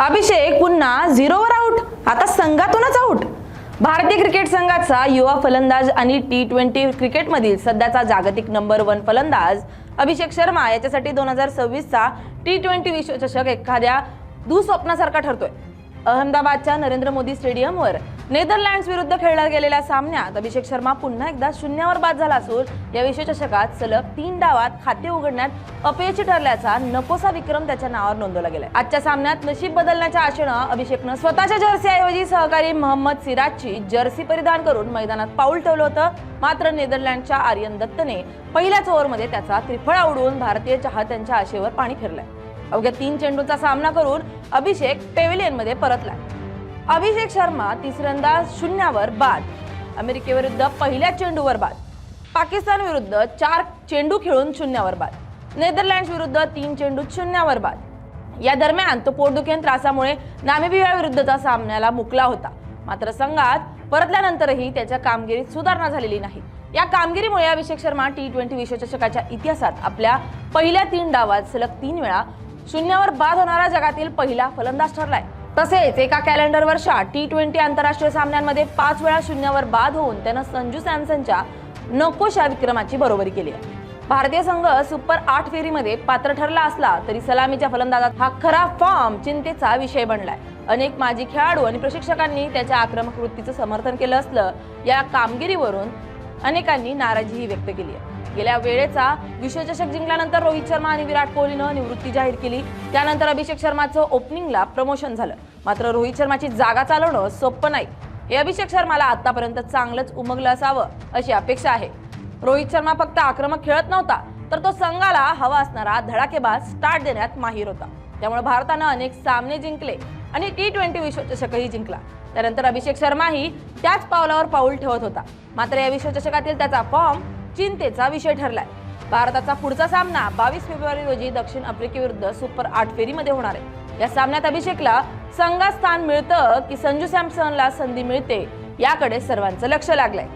अभिषेक पुन्हा झिरोवर आऊट आता संघातूनच आऊट भारतीय क्रिकेट संघाचा युवा फलंदाज आणि टी ट्वेंटी क्रिकेटमधील सध्याचा जागतिक नंबर वन फलंदाज अभिषेक शर्मा याच्यासाठी दोन हजार सव्वीसचा टी ट्वेंटी विश्वचषक एखाद्या दुःस्वप्नासारखा ठरतोय. अहमदाबादच्या नरेंद्र मोदी स्टेडियमवर नेदरलँड्स विरुद्ध खेळला गेलेल्या सामन्यात अभिषेक शर्मा पुन्हा एकदा शून्यावर बाद झाला असून या विश्वचषकात सलग तीन डावात खाते उघडण्यात अपयशी ठरल्याचा नकोसा विक्रम त्याच्या नावावर नोंदवला गेलाय. आजच्या सामन्यात नशीब बदलण्याच्या आशेनं अभिषेकनं स्वतःच्या जर्सीऐवजी सहकारी मोहम्मद सिराजची जर्सी परिधान करून मैदानात पाऊल ठेवलं होतं. मात्र नेदरलँडच्या आर्यन दत्तने पहिल्याच ओव्हरमध्ये त्याचा त्रिफळ उडवून भारतीय चाहत्यांच्या आशेवर पाणी फिरलंय. अवघ्या तीन चेंडूचा सामना करून अभिषेक पेव्हिलियनमध्ये परतला. अभिषेक शर्मा तिसऱ्यांदा शून्यावर बाद. अमेरिकेविरुद्ध पहिल्या चेंडूवर बाद. पाकिस्तान विरुद्ध चार चेंडू खेळून शून्यावर बाद. नेदरलँड्स विरुद्ध तीन चेंडू शून्यावर बाद. या दरम्यान तो पोटदुखेन त्रासामुळे नामिबिया विरुद्धचा सामन्याला मुकला होता. मात्र संघात परतल्यानंतरही त्याच्या कामगिरीत सुधारणा झालेली नाही. या कामगिरीमुळे अभिषेक शर्मा टी ट्वेंटी विश्वचषकाच्या इतिहासात आपल्या पहिल्या तीन डावात सलग तीन वेळा शून्यावर बाद होणारा जगातील पहिला फलंदाज ठरलाय. तसेच एका कॅलेंडर वर्षात टी ट्वेंटी आंतरराष्ट्रीय सामन्यांमध्ये पाच वेळा शून्यावर बाद होऊन त्यानं संजू सॅमसनच्या नकोशा विक्रमाची बरोबरी केली आहे. भारतीय संघ सुपर आठ फेरीमध्ये पात्र ठरला असला तरी सलामीच्या फलंदाजात हा खरा फॉर्म चिंतेचा विषय बनलाय. अनेक माजी खेळाडू आणि प्रशिक्षकांनी त्याच्या आक्रमक वृत्तीचं समर्थन केलं असलं या कामगिरीवरून अनेकांनी नाराजीही व्यक्त केली आहे. गेल्या वेळेचा विश्वचषक जिंकल्यानंतर रोहित शर्मा आणि विराट कोहलीनं निवृत्ती जाहीर केली. त्यानंतर अभिषेक शर्माचं ओपनिंगला प्रमोशन झालं. मात्र रोहित शर्माची जागा चालवणं सोपं नाही. हे अभिषेक शर्माला आतापर्यंत चांगलंच उमगलं असावं अशी अपेक्षा आहे. रोहित शर्मा फक्त आक्रमक खेळत नव्हता तर तो संघाला हवा असणारा धडाकेबाज स्टार्ट देण्यात माहीर होता. त्यामुळे भारतानं अनेक सामने जिंकले आणि टी ट्वेंटी विश्वचषकही जिंकला. त्यानंतर अभिषेक शर्माही त्याच पावलावर पाऊल ठेवत होता. मात्र या विश्वचषकातील त्याचा फॉर्म चिंतेचा विषय ठरलाय. भारताचा पुढचा सामना बावीस फेब्रुवारी रोजी दक्षिण आफ्रिकेविरुद्ध सुपर आठ फेरीमध्ये होणार आहे. या सामन्यात अभिषेकला संघात स्थान मिळतं की संजू सॅमसनला संधी मिळते याकडे सर्वांचं लक्ष लागलंय.